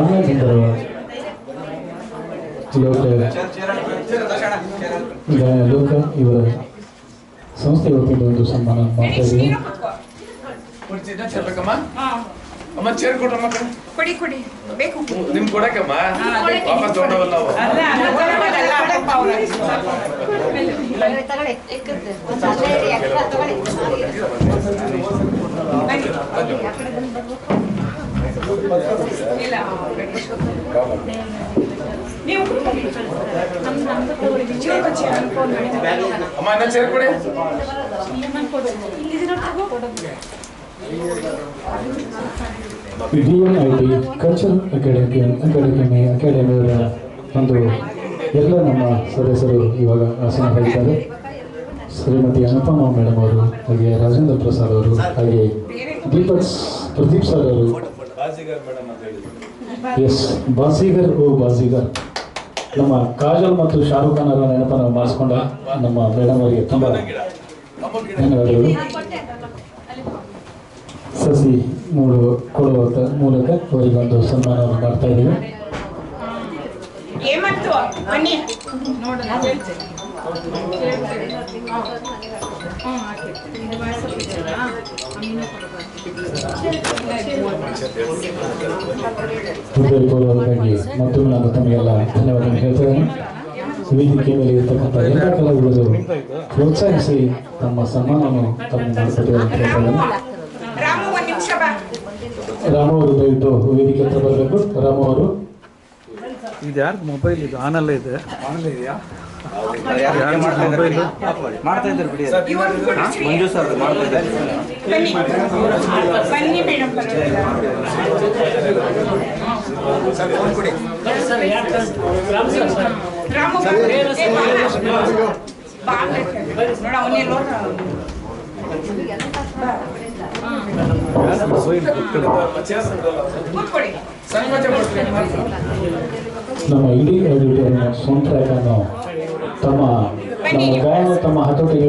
ಗ್ರಾಮಾಂತರ ಲೋಕ ಗ- ಲೋಕ ಇವರ ಸಂಸ್ಥೆ ವತಿಯಿಂದ ಒಂದು ಸನ್ಮಾನ ಮಾಡ್ತಾ ಇದ್ದೀವಿ ಕುರ್ಚಿನ ಸೇರ್ಬೇಕಮ್ಮ ಅಮ್ಮ ಚೇರ್ ಕೊಡ್ರಮ್ಮ ಕಣೆ. ಕೊಡಿ ಕೊಡಿ ಬೇಕು ನಿಮ್ ಕೊಡಕಮ್ಮ ವಾಪಸ್ ತಗೊಂಡವಲ್ಲ ನಾವು ಅಮ್ಮ ಇನ್ನ ಚೇರ್ ಕೊಡಿ D N I T cultural academy academy ಅಕಾಡೆಮಿಯವರ ಒಂದು ಎಲ್ಲ ನಮ್ಮ ಸದಸ್ಯರು ಇವಾಗ ಆಸನದಲ್ಲಿದ್ದಾರೆ ಶ್ರೀಮತಿ ಅನುಪಮ ಮೇಡಮ್ ಅವರು ಹಾಗೆ ರಾಜೇಂದ್ರ ಪ್ರಸಾದ್ ಅವರು ಹಾಗೆ ದೀಪಕ್ ಪ್ರದೀಪ್ ಸರ್ ಅವರು ಎಸ್ ಬಾಸಿಗರ್ ಓ ಬಾಸಿಗರ್. ನಮ್ಮ ಕಾಜಲ್ ಮತ್ತು ಶಾರುಖ್ ಖಾನ್ ಅವರ ನೆನಪನ್ನು ಮಾಡಿಸ್ಕೊಂಡ ನಮ್ಮ ಮೇಡಮ್ ಅವರಿಗೆ ತುಂಬ ಧನ್ಯವಾದಗಳು. ಸಸಿ ಮೂಡುವ ಕೊಡುವ ಮೂಲಕ ಅವರಿಗೊಂದು ಸನ್ಮಾನವನ್ನು ಮಾಡ್ತಾ ಇದ್ದೀವಿ. ಹೃದಯಪೂರ್ವಕವಾಗಿ ಮತ್ತೊಮ್ಮೆ ನಾನು ತಮಗೆಲ್ಲ ಧನ್ಯವಾದ ಹೇಳ್ತೇನೆ ವೇದಿಕೆ ಮೇಲೆ ಇರ್ತಕ್ಕಂಥ ಎಲ್ಲ ಕಲಾವಿದರು ಪ್ರೋತ್ಸಾಹಿಸಿ ತಮ್ಮ ಸನ್ಮಾನವನ್ನು ತಮ್ಮ ಬಾ ರಾಮು ಅವರು ದಯವಿಟ್ಟು ವೇದಿಕೆ ಹತ್ರ ಬರಬೇಕು ರಾಮ ಅವರು ಇದು ಯಾರ್ದು ಮೊಬೈಲ್ ಇದು? ಆನ್ ಆನಲ್ಲೇ ಇದೆ. ಇದೆಯಾ? ಮೊಬೈಲ್ ಮಾಡ್ತಾ ಇದ್ದಾರೆ? ಬಿಡಿ. ಮಂಜು ಸರ್ ಮಾಡ್ತಾ ಇದ್ದಾರೆ. ಕೂತ್ಕೊಳ್ಳಿ. ಸಂಕೋಚ ಕೊಡ್ತೀನಿ. ನಮ್ಮ ಇಡೀ ಆಡಿಟೋರಿಯಂ ಸೌಂಡ್ ಟ್ರ್ಯಾಕ್ ಅನ್ನು ತಮ್ಮ ನಮ್ಮ ಗಾಯನ ತಮ್ಮ ಹತೋಟಿಗೆ